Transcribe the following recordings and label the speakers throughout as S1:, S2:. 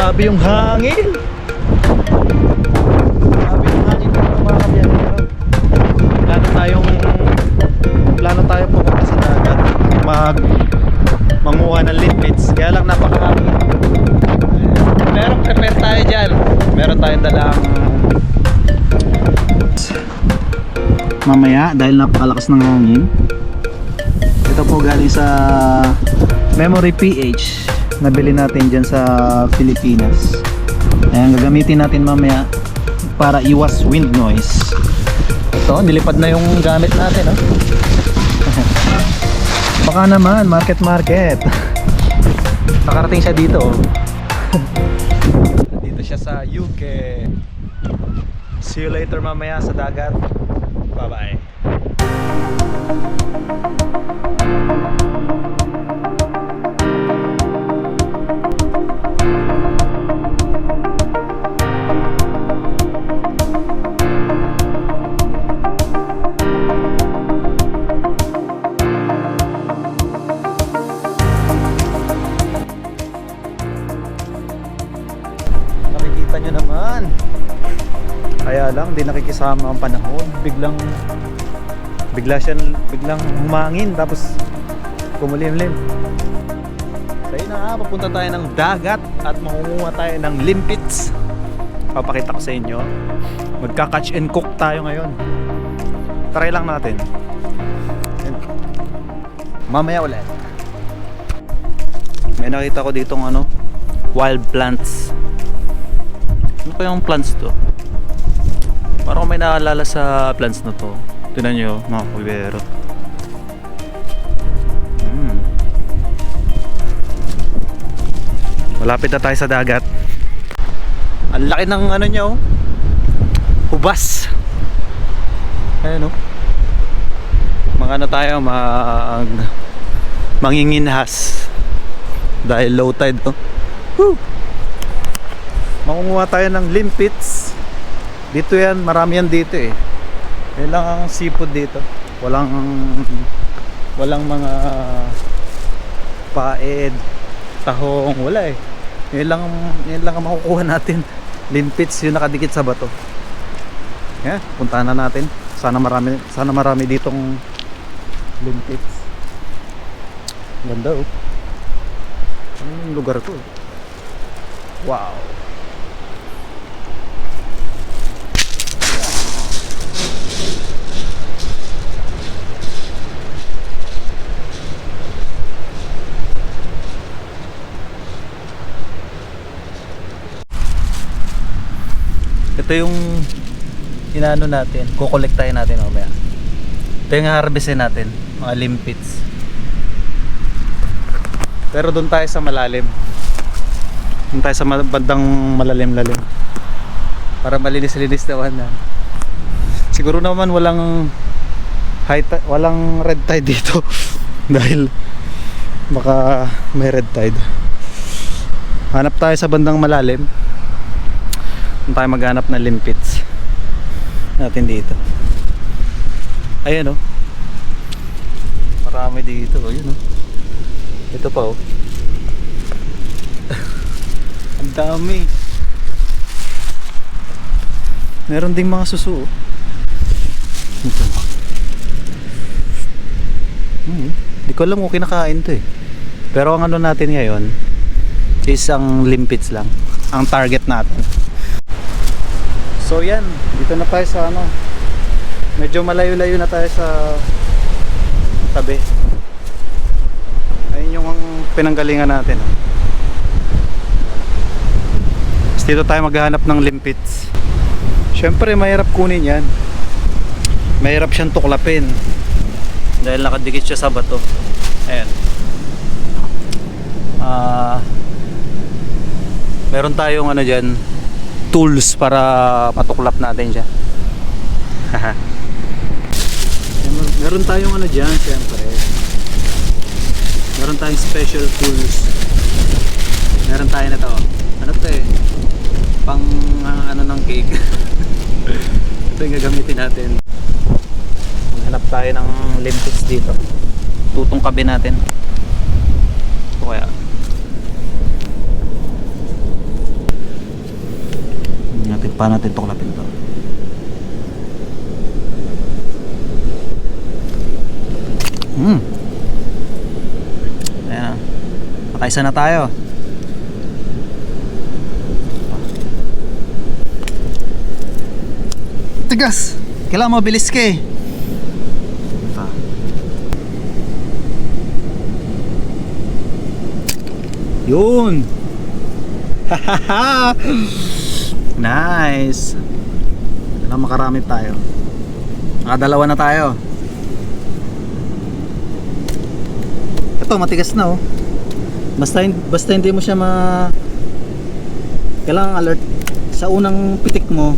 S1: Grabe yung hangin. Grabe yung hangin mga kabiyahero. Plano tayong plano tayo pumunta sa dagat. Mag manguha ng limpits kaya lang napakahangin. Pero prepare tayo dyan. Meron tayong dalang mamaya dahil napakalakas ng hangin ito po galing sa memory PH nabili natin dyan sa Pilipinas. Ayan gagamitin natin mamaya para iwas wind noise. Ito nilipad na yung gamit natin oh. baka naman market market. Nakarating siya dito oh. dito siya sa UK see you later mamaya sa dagat. Bye bye nakikisama ang panahon. Biglang, bigla siya, biglang humangin, tapos kumulimlim. So yun na nga, papunta tayo ng dagat at mangunguha tayo ng limpits. Papakita ko sa inyo. Magka-catch and cook tayo ngayon. Try lang natin. Mamaya ulit. May nakita ko ditong ano, wild plants. Ano kayang plants to? Parang may naalala sa plants na to. Tinan nyo, mga kubero. Hmm. Malapit na tayo sa dagat. Ang laki ng ano nyo. Hubas. Ayan o. Mga ano tayo, mag... Manginginhas. Dahil low tide oh. Woo! Makunguha tayo ng limpits. Dito yan, marami yan dito eh. Yan lang ang seafood dito. Walang walang mga paed, tahong, wala eh. Yan lang yan lang ang makukuha natin. Limpits yung nakadikit sa bato. Yeah, puntahan na natin. Sana marami sana marami ditong limpits. Ganda oh. Ano yung lugar ko? eh? Wow. Ito yung inaano natin, kukolektahin natin mamaya. Ito yung harvestin natin, mga limpits. Pero doon tayo sa malalim. Doon tayo sa bandang malalim-lalim. Para malinis-linis naman na. Siguro naman walang high walang red tide dito dahil baka may red tide. Hanap tayo sa bandang malalim. Doon tayo maghanap ng limpits natin dito. Ayan oh. Marami dito, oh, yun oh. Ito pa oh. Ang dami. Meron ding mga suso. oh. Ito. Hmm, di ko alam kung kinakain to eh. Pero ang ano natin ngayon is ang limpits lang. Ang target natin. So yan, dito na tayo sa ano. Medyo malayo-layo na tayo sa tabi. Ayun yung ang pinanggalingan natin. oh. Tapos dito tayo maghahanap ng limpits. Siyempre, mahirap kunin yan. Mahirap siyang tuklapin. Dahil nakadikit siya sa bato. Ayan. Ah... meron tayong ano dyan, tools para matuklap natin siya. Mer- meron tayong ano dyan, siyempre. Meron tayong special tools. Meron tayo na to. Ano to eh? Pang ah, ano ng cake. ito yung gagamitin natin. Maghanap tayo ng limpits dito. Tutungkabin natin. Ito kaya. Paano natin tuklapin to? Hmm. Ayan. Nakaisa na tayo. Tigas! Kailangan mabilis ka eh. Ito. Yun! nice! Kailangan makarami tayo. Nakadalawa na tayo. Ito, matigas na oh. Basta, basta hindi mo siya ma... Kailangan alert sa unang pitik mo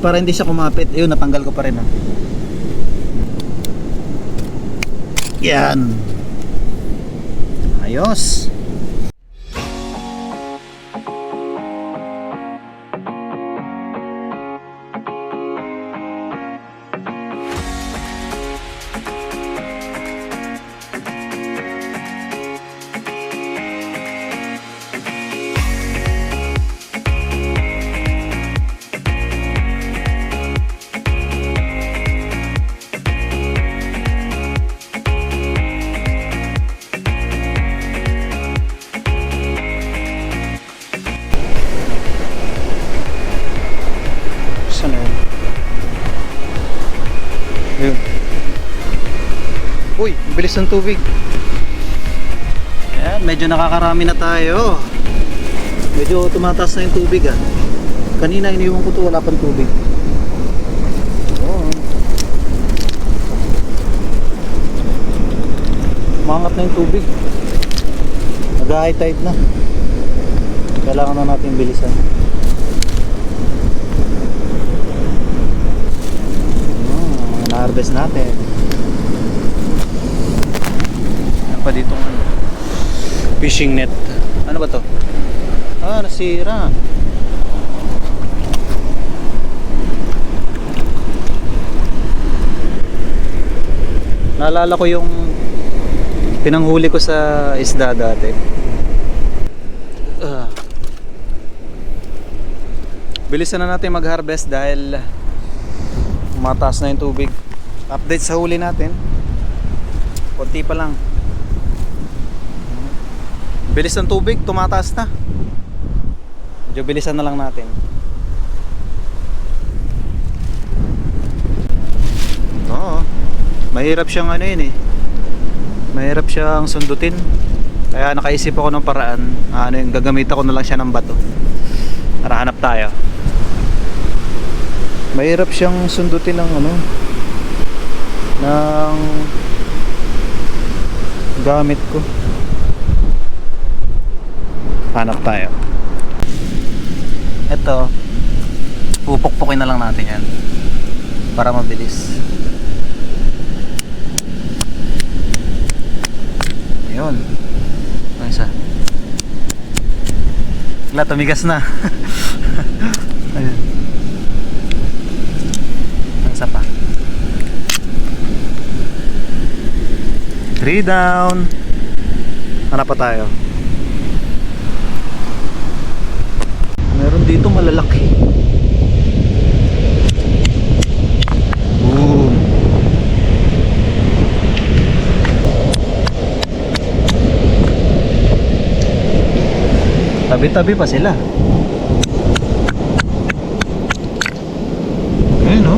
S1: para hindi siya kumapit. Ayun, natanggal ko pa rin ah. Yan. Ayos. Bilis ng tubig. Ayan, medyo nakakarami na tayo. Medyo tumataas na yung tubig ah. Kanina iniwan ko to wala pang tubig. Oo. Mangat na yung tubig. Nag-high tide na. Kailangan na natin bilisan. Ah, na-harvest natin. Ano pa dito? Fishing net. Ano ba to? Ah, nasira. Naalala ko yung pinanghuli ko sa isda dati. Ah. Bilisan na natin mag-harvest dahil mataas na yung tubig. Update sa huli natin. Konti pa lang. Bilis ng tubig, tumataas na. Medyo bilisan na lang natin. Oo. Mahirap siyang ano yun eh. Mahirap siyang sundutin. Kaya nakaisip ako ng paraan. Ano yung gagamitan ko na lang siya ng bato. Para hanap tayo. Mahirap siyang sundutin ng ano ng gamit ko. Hanap tayo. Ito, pupukpukin na lang natin yan para mabilis. Ayun. Ang isa. Wala, tumigas na. Ayun. Ang isa pa. Three down. Hanap pa tayo. Meron dito malalaki. Boom. Tabi-tabi pa sila. Ayun no?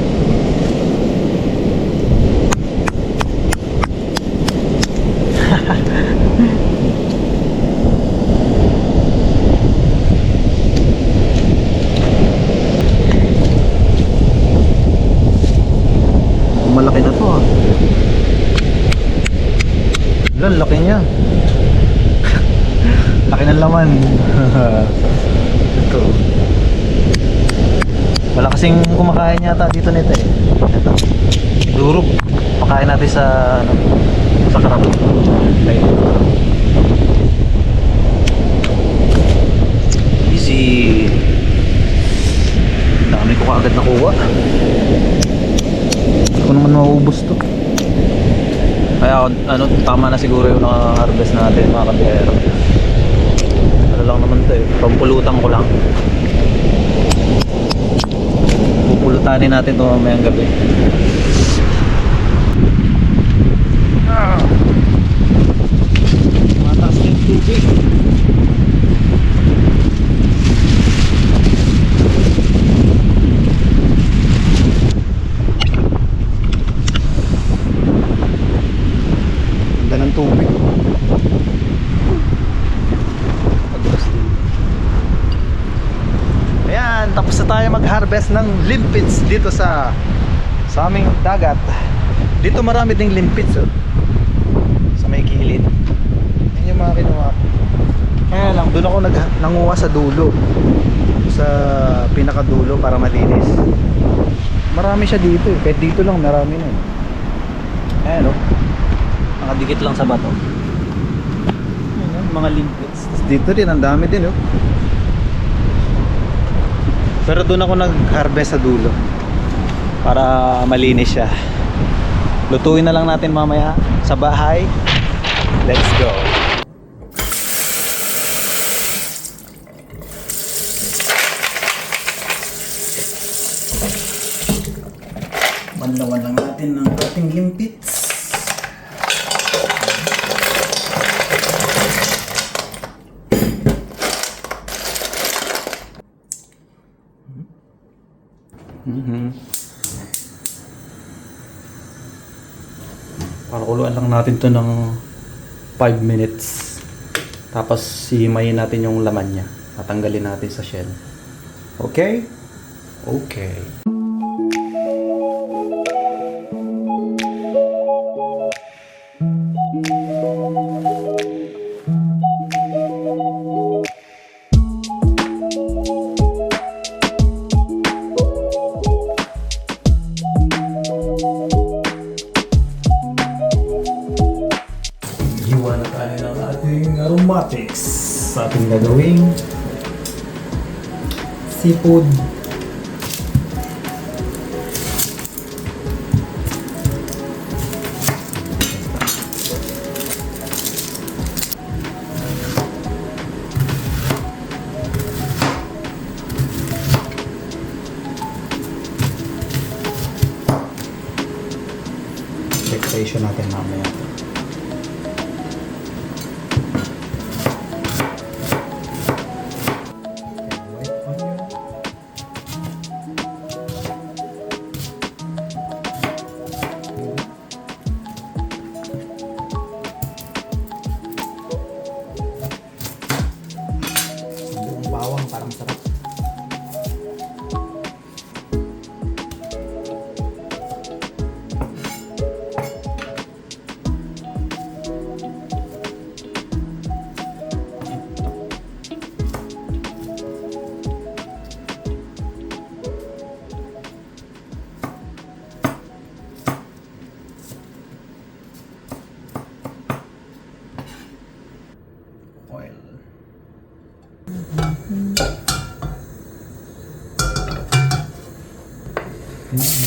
S1: Malaki na to ah. Lan, laki niya. laki ng laman. Ito. Wala kasing kumakain yata dito nito eh. Ito. Durog. Pakain natin sa ano, sa karap. Okay. Easy. Dami ko kaagad nakuha. Hindi ko naman mauubos to. Kaya ano, tama na siguro yung naka-harvest natin mga kabiyero. Ano lang naman to eh, pampulutan ko lang. Pupulutanin natin ito mamayang gabi. Mataas na yung tubig. Tubig. Ayan, tapos na tayo mag-harvest ng limpits dito sa sa aming dagat. Dito marami ding limpits oh. Sa may gilid. Yan yung mga kinuha ko. Kaya lang, doon ako nag nanguha sa dulo. Sa pinakadulo para malinis. Marami siya dito eh. Kahit dito lang, marami na eh. Ayan oh. Nakadikit lang sa bato. Mga limpits. Tapos Dito din, ang dami din oh. Pero doon ako nag-harvest sa dulo para malinis siya. Lutuin na lang natin mamaya sa bahay. Let's go. Manlawan lang natin ng ating limpits. Mhm. Pakuluan lang natin to ng 5 minutes. Tapos sihimayin natin yung laman niya. Tatanggalin natin sa shell. Okay? Okay. Seafood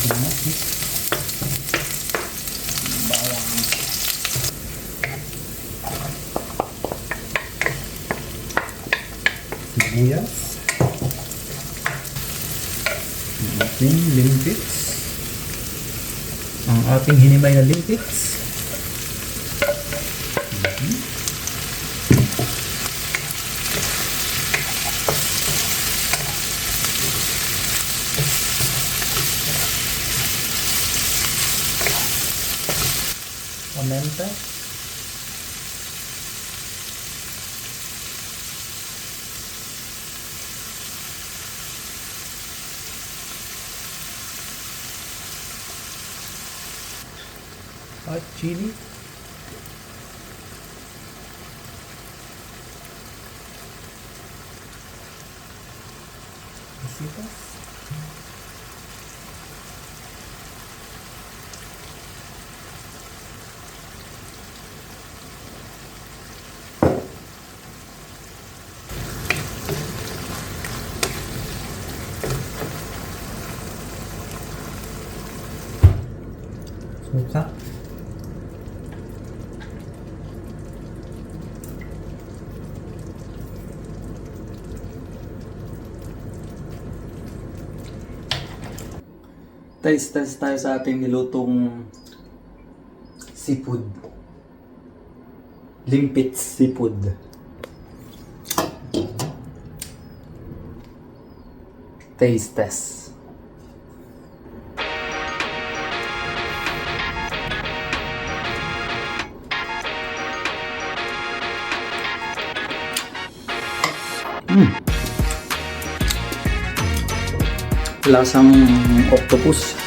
S1: Meron natin. Bawang. Sibuyas. Ang ating limpits. Ang ating hinimay na limpits. एम और चीनी। इसी का Taste test tayo sa ating nilutong seafood. Limpit seafood. Taste test. Mm. Lasang octopus.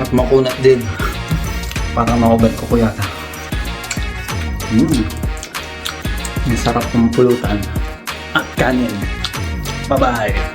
S1: At makunat din. Para makubat ko ko yata. Mm. Ang sarap ng pulutan. At kanin. Bye-bye.